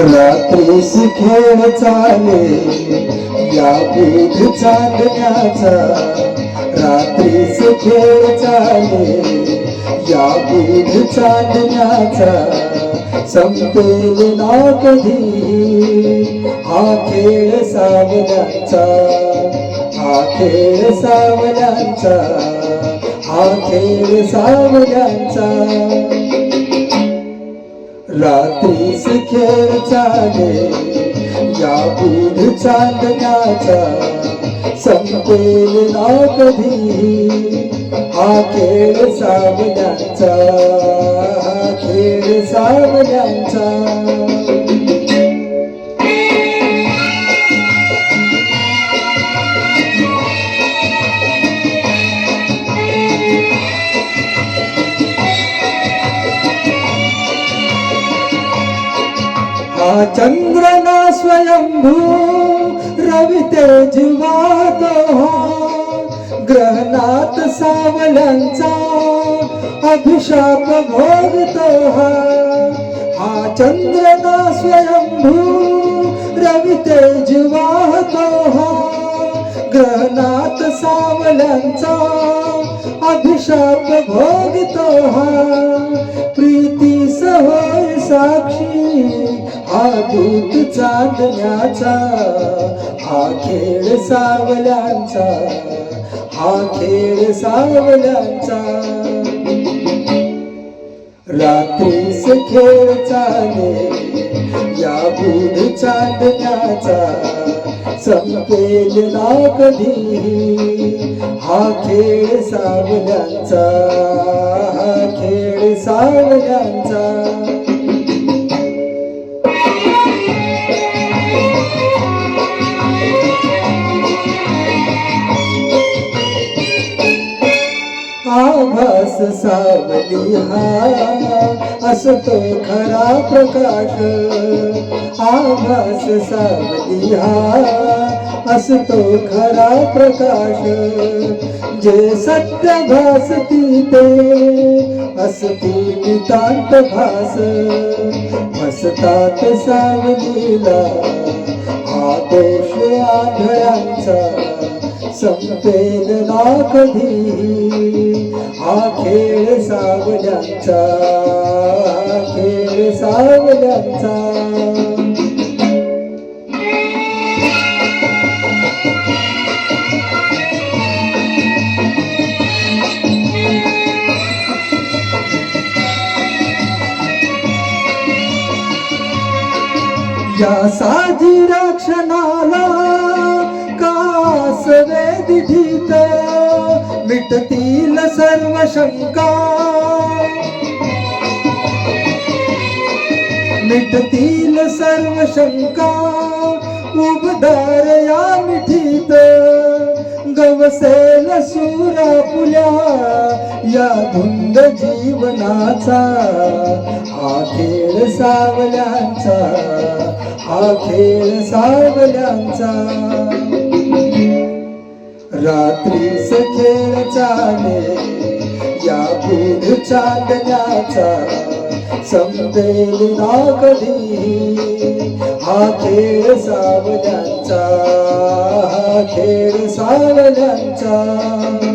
रात्रीस खेळ चाले. या बुध चांदण्याचा रात्रीस खेळ चाले. या बुध चांदण्याचा संपेल ना कधी. हा खेळ सावल्याचा हा खेळ सावल्याचा हा खेळ सावल्याचा रात्रीस खेळ चाले या बुध चांदण्याचा संपेल ना कधी? हा खेळ सावल्यांचा हा खेळ सावल्यांचा हा चंद्र ना स्वयंभू रवि तेज वाहतो हा ग्रहणात सावल्यांचा अभिशाप भोगतो हा हा चंद्र स्वयंभू रवि तेज वाहतो हा ग्रहनाथ सावल्यांचा अभिशाप भोगतो हा हा दूत चांदण्याचा हा खेळ सावल्यांचा हा खेळ सावल्यांचा. रात्रीस खेळ चाले या बुध चांदण्याचा संपेल ना कधी? हा खेळ सावल्यांचा हा खेळ सावल्यांचा. आभास सावली हा असतो खरा प्रकाश. आभास सावली हा असतो खरा प्रकाश. जे सत्य भासती ते असती नितांत भास. भसतात सावलीला हा दोष आढळांचा संपेल ना कधी हा खेळ सावल्यांचा खेळ सावल्यांचा. या साजी रक्षणाला कास वेदिठीत मिटतील सर्व शंका. मिटतील सर्व शंका. उबदार या मिठीत. गवसेल सुरा पुल्या या धुंद जीवनाचा. हा खेळ सावल्यांचा. हा खेळ सावल्यांचा. रात्री खेळ चाले या बुध चांदण्याचा संपेल ना कधी हा खेळ सावल्यांचा हा खेळ सावल्यांचा.